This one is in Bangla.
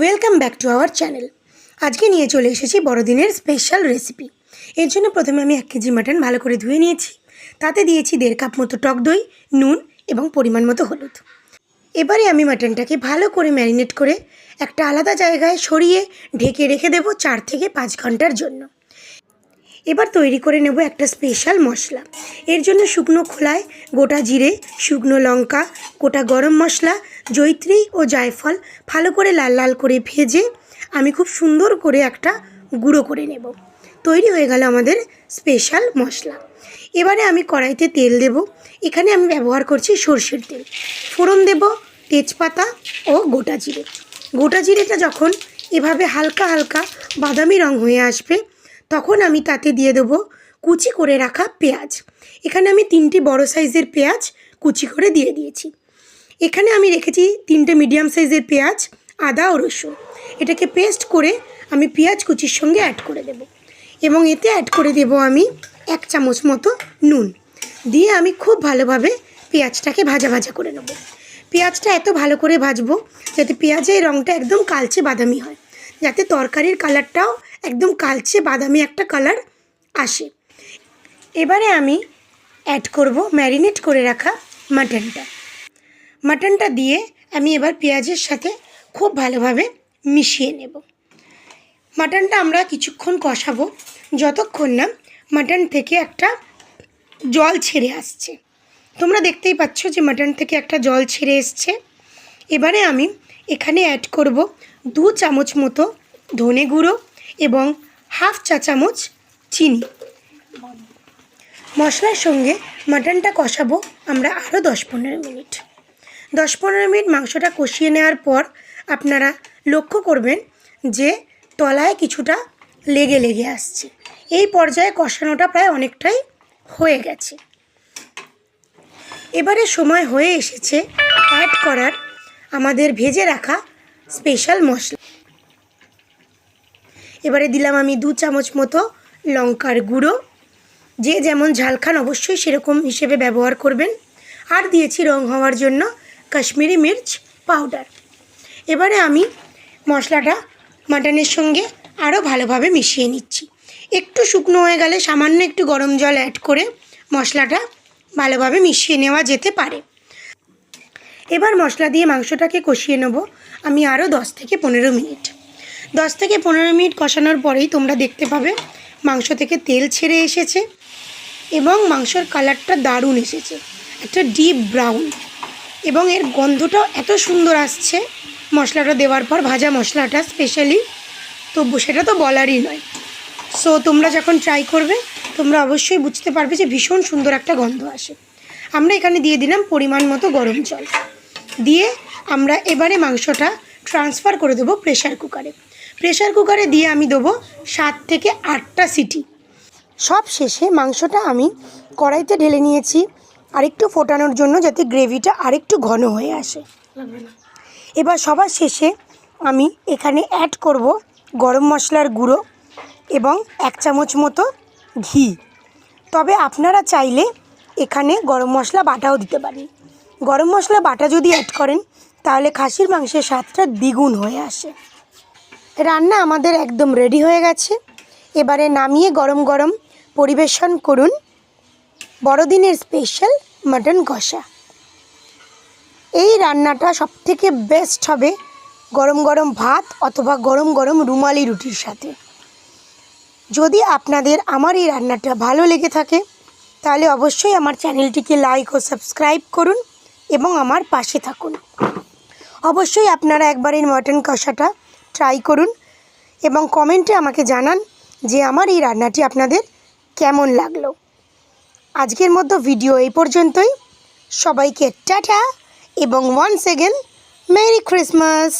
Welcome back to our channel আজকে নিয়ে চলে এসেছি বড়দিনের স্পেশাল রেসিপি এর জন্য প্রথমে আমি এক কেজি মাটন ভালো করে ধুয়ে নিয়েছি। তাতে দিয়েছি দেড় কাপ মতো টক দই, নুন এবং পরিমাণ মতো হলুদ। এবারে আমি মাটনটাকে ভালো করে ম্যারিনেট করে একটা আলাদা জায়গায় সরিয়ে ঢেকে রেখে দেবো চার থেকে পাঁচ ঘণ্টার জন্য। এবার তৈরি করে নেব একটা স্পেশাল মশলা। এর জন্য শুকনো খোলায় গোটা জিরে, শুকনো লঙ্কা, গোটা গরম মশলা জৈত্রী ও জায়ফল ভালো করে লাল লাল করে ভেজে আমি খুব সুন্দর করে একটা গুঁড়ো করে নেব। তৈরি হয়ে গেল আমাদের স্পেশাল মশলা। এবারে আমি কড়াইতে তেল দেব। এখানে আমি ব্যবহার করছি সর্ষের তেল। ফোড়ন দেব, তেজপাতা ও গোটা জিরে। গোটা জিরেটা যখন এভাবে হালকা হালকা বাদামি রং হয়ে আসবে তখন আমি তাতে দিয়ে দেবো কুচি করে রাখা পেঁয়াজ। এখানে আমি তিনটি বড় সাইজের পেঁয়াজ কুচি করে দিয়ে দিয়েছি। এখানে আমি রেখেছি তিনটে মিডিয়াম সাইজের পেঁয়াজ, আদা ও রসুন। এটাকে পেস্ট করে আমি পেঁয়াজ কুচির সঙ্গে অ্যাড করে দেব। এবং এতে অ্যাড করে দেব আমি এক চামচ মতো নুন। দিয়ে আমি খুব ভালোভাবে পেঁয়াজটাকে ভাজা ভাজা করে নেব। পেঁয়াজটা এত ভালো করে ভাজবো যাতে পেঁয়াজের রঙটা একদম কালচে বাদামি হয়। যাতে তরকারির কালারটাও একদম কালচে বাদামি একটা কালার আসে। এবারে আমি অ্যাড করব ম্যারিনেট করে রাখা মাটনটা মাটনটা দিয়ে আমি এবার পেঁয়াজের সাথে খুব ভালোভাবে মিশিয়ে নেব। মাটনটা আমরা কিছুক্ষণ কষাবো, যতক্ষণ না মাটন থেকে একটা জল ছেড়ে আসছে। তোমরা দেখতেই পাচ্ছ যে মাটন থেকে একটা জল ছেড়ে এসছে। এবারে আমি এখানে অ্যাড করব দু চামচ মতো ধনে গুঁড়ো এবং হাফ চা চামচ চিনি। মশলার সঙ্গে মাটনটা কষাবো আমরা আরও দশ পনেরো মিনিট। দশ পনেরো মিনিট মাংসটা কষিয়ে নেওয়ার পর আপনারা লক্ষ্য করবেন যে তলায় কিছুটা লেগে লেগে আসছে। এই পর্যায়ে কষানোটা প্রায় অনেকটাই হয়ে গেছে। এবারে সময় হয়ে এসেছে অ্যাড করার। আমাদের ভেজে রাখা স্পেশাল মশলা। এবারে দিলাম আমি দু চামচ মতো লঙ্কার গুঁড়ো। যে যেমন ঝাল খান অবশ্যই সেরকম হিসেবে ব্যবহার করবেন। আর দিয়েছি রং হওয়ার জন্য কাশ্মীরি মির্চ পাউডার। এবারে আমি মশলাটা মাটনের সঙ্গে আরও ভালোভাবে মিশিয়ে নিচ্ছি। একটু শুকনো হয়ে গেলে সামান্য একটু গরম জল অ্যাড করে মশলাটা ভালোভাবে মিশিয়ে নেওয়া যেতে পারে। এবার মশলা দিয়ে মাংসটাকে কষিয়ে নেব। আমি আরও দশ থেকে পনেরো মিনিট। দশ থেকে পনেরো মিনিট কষানোর পরেই তোমরা দেখতে পাবে মাংস থেকে তেল ছেড়ে এসেছে এবং মাংসর কালারটা দারুণ এসেছে। একটা ডিপ ব্রাউন। এবং এর গন্ধটাও এত সুন্দর আসছে মশলাটা দেওয়ার পর, ভাজা মশলাটা স্পেশালি। তো সেটা তো বলারই নয়। সো তোমরা যখন ট্রাই করবে, তোমরা অবশ্যই বুঝতে পারবে যে ভীষণ সুন্দর একটা গন্ধ আসে। আমরা এখানে দিয়ে দিলাম পরিমাণ মতো গরম জল। দিয়ে আমরা এবারে মাংসটা ট্রান্সফার করে দেবো প্রেশার কুকারে প্রেশার কুকারে দিয়ে আমি দেবো সাত থেকে আটটা সিটি। সব শেষে মাংসটা আমি কড়াইতে ঢেলে নিয়েছি আরেকটু ফোটানোর জন্য যাতে গ্রেভিটা আরেকটু ঘন হয়ে আসে। এবার সবার শেষে আমি এখানে অ্যাড করব গরম মশলার গুঁড়ো এবং এক চামচ মতো ঘি। তবে আপনারা চাইলে এখানে গরম মশলা বাটাও দিতে পারেন। গরম মশলা বাটা যদি অ্যাড করেন, তাহলে খাসির মাংসের স্বাদটা দ্বিগুণ হয়ে আসে। রান্না আমাদের একদম রেডি হয়ে গেছে। এবারে নামিয়ে গরম গরম পরিবেশন করুন। বড়দিনের স্পেশাল মাটন কষা। এই রান্নাটা সবথেকে বেস্ট হবে গরম গরম ভাত অথবা গরম গরম রুমালি রুটির সাথে। যদি আপনাদের আমার এই রান্নাটা ভালো লেগে থাকে, তাহলে অবশ্যই আমার চ্যানেলটিকে লাইক ও সাবস্ক্রাইব করুন। এবং আমার পাশে থাকুন। অবশ্যই আপনারা একবার এই মটন কষাটা ট্রাই করুন এবং কমেন্টে আমাকে জানান যে আমার এই রান্নাটি আপনাদের কেমন লাগল। আজকের মতো ভিডিও এই পর্যন্তই। সবাইকে টাটা এবং ওয়ান্স এগেন মেরি ক্রিসমাস